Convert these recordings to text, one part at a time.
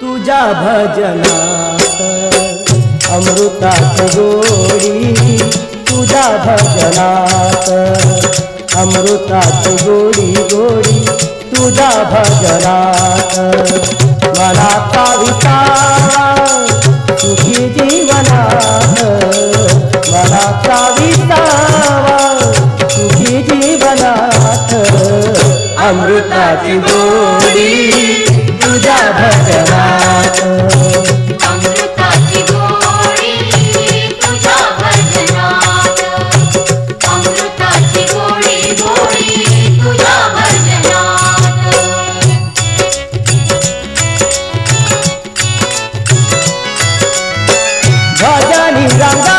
तुझ्या भजनात अमृतात गोडी तुझ्या भजनात अमृतात गोडी गोडी तुझ्या भजनात. मला विचार सुखी जीवनात. मला विसावा सुखी जीवनात अमृताची गोडी 你让道。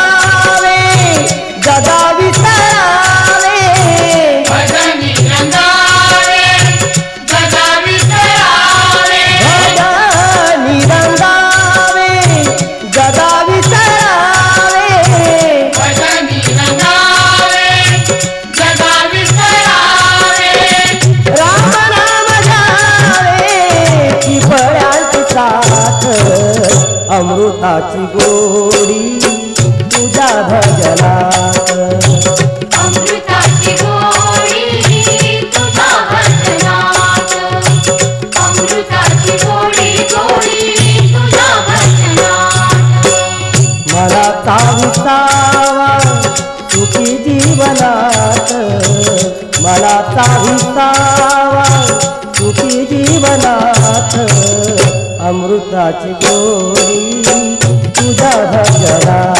गोडी गोडी तुझ्या भजनात. मला चाविसावा सुखी जीवनात. मला चाविसावा सुखी जीवनात. अमृताची गोडी तुझा भजनात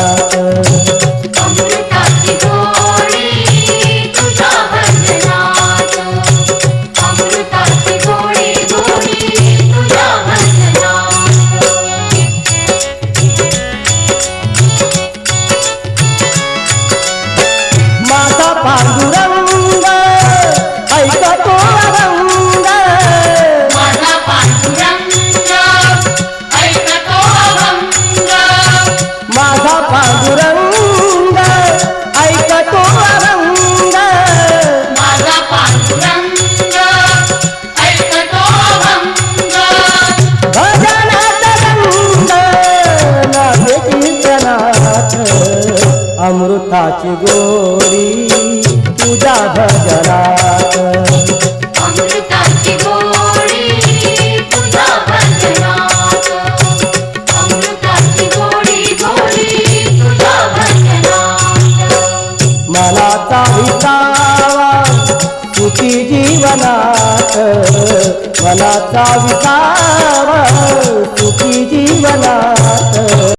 भजनात. मनाचा विसावा सुखी जीवनात. मनाचा विसावा सुखी जीवनात.